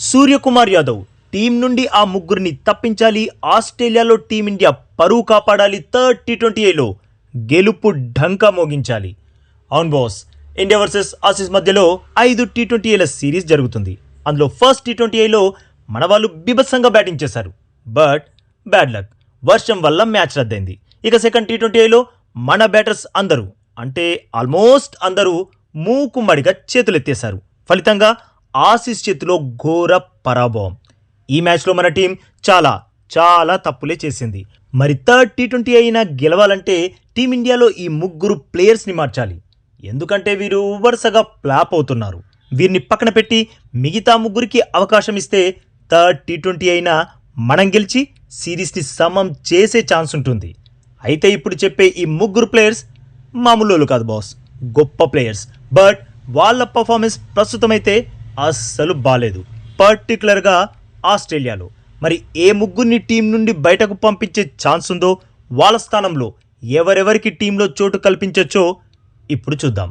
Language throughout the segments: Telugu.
సూర్యకుమార్ యాదవ్ టీం నుండి ఆ ముగ్గురిని తప్పించాలి. ఆస్ట్రేలియాలో టీమిండియా పరువు కాపాడాలి. థర్డ్ టీ ట్వంటీ ఏలో గెలుపు ఢంకా మోగించాలి. అవును బాస్ ఇండియా వర్సెస్ ఆసీస్ మధ్యలో ఐదు టీ ట్వంటీ ఏల సిరీస్ జరుగుతుంది. అందులో ఫస్ట్ టీ ట్వంటీలో మన వాళ్ళు బిభత్సంగా బ్యాటింగ్ చేశారు. బట్ బ్యాడ్ లక్ వర్షం వల్ల మ్యాచ్ రద్దయింది. ఇక సెకండ్ టీ ట్వంటీ ఏలో మన బ్యాటర్స్ అందరూ అంటే ఆల్మోస్ట్ అందరూ మూకుమ్మడిగా చేతులెత్తేశారు. ఫలితంగా ఆసిస్ చేతిలో ఘోర పరాభవం. ఈ మ్యాచ్లో మన టీం చాలా చాలా తప్పులే చేసింది. మరి థర్డ్ టీ ట్వంటీ అయినా గెలవాలంటే టీమిండియాలో ఈ ముగ్గురు ప్లేయర్స్ని మార్చాలి. ఎందుకంటే వీరు వరుసగా ఫ్లాప్ అవుతున్నారు. వీరిని పక్కన పెట్టి మిగతా ముగ్గురికి అవకాశం ఇస్తే థర్డ్ టీ ట్వంటీ అయినా మనం గెలిచి సిరీస్ని సమం చేసే ఛాన్స్ ఉంటుంది. అయితే ఇప్పుడు చెప్పే ఈ ముగ్గురు ప్లేయర్స్ మామూలు కాదు బాస్. గొప్ప ప్లేయర్స్. బట్ వాళ్ళ పర్ఫార్మెన్స్ ప్రస్తుతం అయితే అస్సలు బాగాలేదు పర్టికులర్గా ఆస్ట్రేలియాలో. మరి ఏ ముగ్గురిని టీం నుండి బయటకు పంపించే ఛాన్స్ ఉందో వాళ్ళ స్థానంలో ఎవరెవరికి టీంలో చోటు కల్పించొచ్చో ఇప్పుడు చూద్దాం.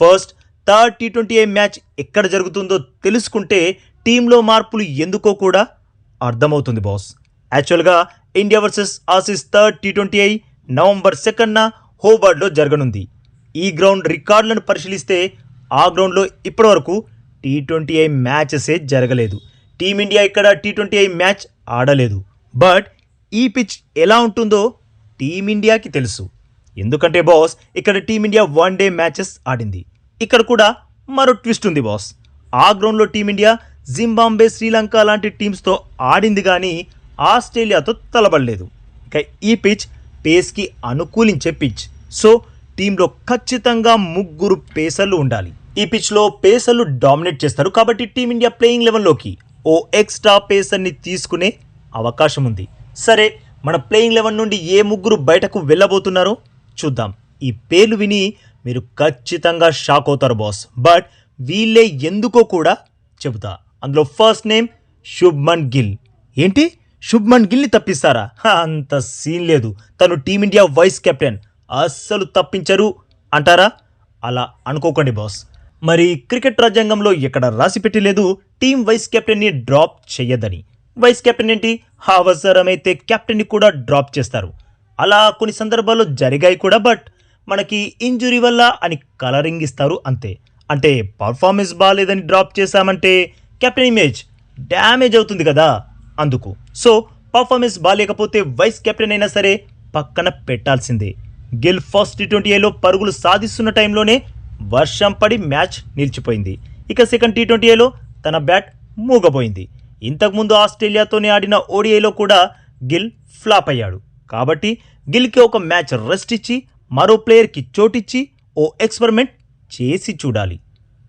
First third T twenty A match ఎక్కడ జరుగుతుందో తెలుసుకుంటే టీంలో మార్పులు ఎందుకో కూడా అర్థమవుతుంది బాస్. యాక్చువల్గా India versus Aussies third T twenty I November సెకండ్న హోబర్డ్లో జరగనుంది. ఈ గ్రౌండ్ రికార్డులను పరిశీలిస్తే ఆ గ్రౌండ్లో ఇప్పటివరకు టీ ట్వంటీ ఐ మ్యాచెసే జరగలేదు. టీమిండియా ఇక్కడ టీ ట్వంటీ ఐ మ్యాచ్ ఆడలేదు. బట్ ఈ పిచ్ ఎలా ఉంటుందో టీమిండియాకి తెలుసు. ఎందుకంటే బాస్ ఇక్కడ టీమిండియా వన్ డే మ్యాచెస్ ఆడింది. ఇక్కడ కూడా మరో ట్విస్ట్ ఉంది బాస్. ఆ గ్రౌండ్లో టీమిండియా జింబాంబే శ్రీలంక లాంటి టీమ్స్తో ఆడింది కానీ ఆస్ట్రేలియాతో తలబడలేదు. ఇక ఈ పిచ్ పేస్కి అనుకూలించే పిచ్. సో టీంలో ఖచ్చితంగా ముగ్గురు పేసర్లు ఉండాలి. ఈ పిచ్లో పేసర్లు డామినేట్ చేస్తారు కాబట్టి టీమిండియా ప్లేయింగ్ లెవెన్లోకి ఓ ఎక్స్ట్రా పేసర్ని తీసుకునే అవకాశం ఉంది. సరే మన ప్లేయింగ్ లెవెన్ నుండి ఏ ముగ్గురు బయటకు వెళ్ళబోతున్నారో చూద్దాం. ఈ పేర్లు విని మీరు ఖచ్చితంగా షాక్ అవుతారు బాస్. బట్ వీళ్ళే ఎందుకో కూడా చెబుతా. అందులో ఫస్ట్ నేమ్ శుభ్మన్ గిల్. ఏంటి? శుభ్మన్ గిల్ని తప్పిస్తారా? అంత సీన్ లేదు. తను టీమిండియా వైస్ కెప్టెన్. అస్సలు తప్పించరు అంటారా? అలా అనుకోకండి బాస్. మరి క్రికెట్ రాజ్యాంగంలో ఎక్కడ రాసిపెట్టి లేదు టీం వైస్ కెప్టెన్ని డ్రాప్ చేయదని. వైస్ కెప్టెన్ ఏంటి? అవసరమైతే కెప్టెన్ని కూడా డ్రాప్ చేస్తారు. అలా కొన్ని సందర్భాల్లో జరిగాయి కూడా బట్ మనకి ఇంజురీ వల్ల అని కలరింగ్ ఇస్తారు అంతే. అంటే పర్ఫార్మెన్స్ బాగాలేదని డ్రాప్ చేశామంటే కెప్టెన్ ఇమేజ్ డ్యామేజ్ అవుతుంది కదా అందుకు. సో పర్ఫార్మెన్స్ బాగాలేకపోతే వైస్ కెప్టెన్ అయినా సరే పక్కన పెట్టాల్సిందే. గిల్ ఫస్ట్ టీ ట్వంటీలో పరుగులు సాధిస్తున్న టైంలోనే వర్షం పడి మ్యాచ్ నిలిచిపోయింది. ఇక సెకండ్ టీ ట్వంటీలో తన బ్యాట్ మూగపోయింది ఇంతకుముందు ఆస్ట్రేలియాతోనే ఆడిన ఓడిఐలో కూడా గిల్ ఫ్లాప్ అయ్యాడు. కాబట్టి గిల్కి ఒక మ్యాచ్ రెస్ట్ ఇచ్చి మరో ప్లేయర్కి చోటిచ్చి ఓ ఎక్స్పెరిమెంట్ చేసి చూడాలి.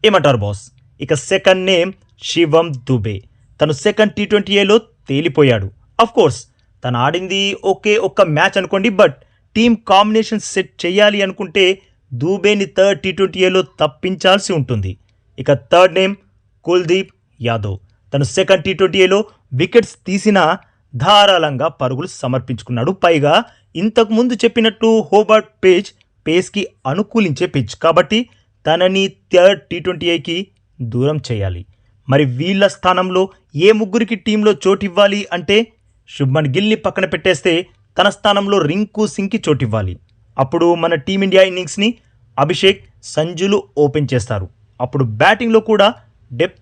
ఏమంటారు బాస్? ఇక సెకండ్ నేమ్ శివం దుబే. తను సెకండ్ టీ ట్వంటీఏలో తేలిపోయాడు. కోర్స్ తను ఆడింది ఓకే ఒక్క మ్యాచ్ అనుకోండి బట్ టీమ్ కాంబినేషన్ సెట్ చేయాలి అనుకుంటే దూబేని థర్డ్ టీ ట్వంటీఏలో తప్పించాల్సి ఉంటుంది. ఇక థర్డ్ నేమ్ కుల్దీప్ యాదవ్. తను సెకండ్ టీ ట్వంటీఏలో వికెట్స్ తీసినా ధారాళంగా పరుగులు సమర్పించుకున్నాడు. పైగా ఇంతకుముందు చెప్పినట్టు హోబర్ట్ పేజ్ పేస్కి అనుకూలించే పిచ్. కాబట్టి తనని థర్డ్ టీ ట్వంటీ ట్వంటీఐకి దూరం చేయాలి. మరి వీళ్ళ స్థానంలో ఏ ముగ్గురికి టీంలో చోటు ఇవ్వాలి అంటే శుభ్మన్ గిల్ని పక్కన పెట్టేస్తే తన స్థానంలో రింకు సింగ్కి చోటివ్వాలి. అప్పుడు మన టీమిండియా ఇన్నింగ్స్ని అభిషేక్ సంజులు ఓపెన్ చేస్తారు. అప్పుడు బ్యాటింగ్లో కూడా డెప్త్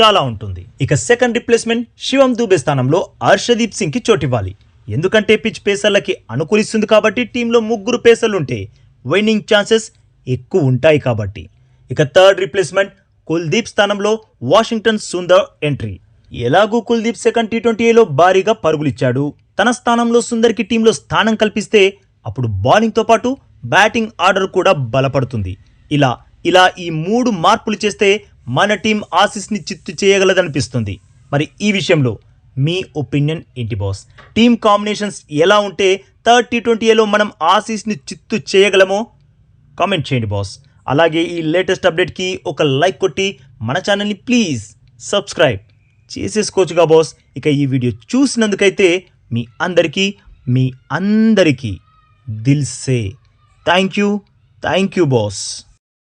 చాలా ఉంటుంది. ఇక సెకండ్ రిప్లేస్మెంట్ శివం దూబే స్థానంలో హర్షదీప్ సింగ్కి చోటివ్వాలి. ఎందుకంటే పిచ్ పేసర్లకి అనుకూలిస్తుంది కాబట్టి టీంలో ముగ్గురు పేసర్లుంటే ఉంటే ఛాన్సెస్ ఎక్కువ ఉంటాయి కాబట్టి. ఇక థర్డ్ రిప్లేస్మెంట్ కుల్దీప్ స్థానంలో వాషింగ్టన్ సుందర్ ఎంట్రీ. ఎలాగూ కుల్దీప్ సెకండ్ టీ ట్వంటీలో భారీగా పరుగులిచ్చాడు. తన స్థానంలో సుందర్కి టీంలో స్థానం కల్పిస్తే అప్పుడు బౌలింగ్తో పాటు బ్యాటింగ్ ఆర్డర్ కూడా బలపడుతుంది. ఇలా ఇలా ఈ మూడు మార్పులు చేస్తే మన టీం ఆసీస్ని చిత్తు చేయగలదనిపిస్తుంది. మరి ఈ విషయంలో మీ ఒపీనియన్ ఏంటి బాస్? టీమ్ కాంబినేషన్స్ ఎలా ఉంటే థర్డ్ టీ ట్వంటీలో మనం ఆసీస్ని చిత్తు చేయగలమో? కామెంట్ చేయండి బాస్. అలాగే ఈ లేటెస్ట్ అప్డేట్కి ఒక లైక్ కొట్టి మన ఛానల్ని ప్లీజ్ సబ్స్క్రైబ్ చేసేసుకోవచ్చుగా బాస్. ఇక ఈ వీడియో చూసినందుకైతే మీ అందరికీ మీ అందరికీ दिल से। Thank you thank you boss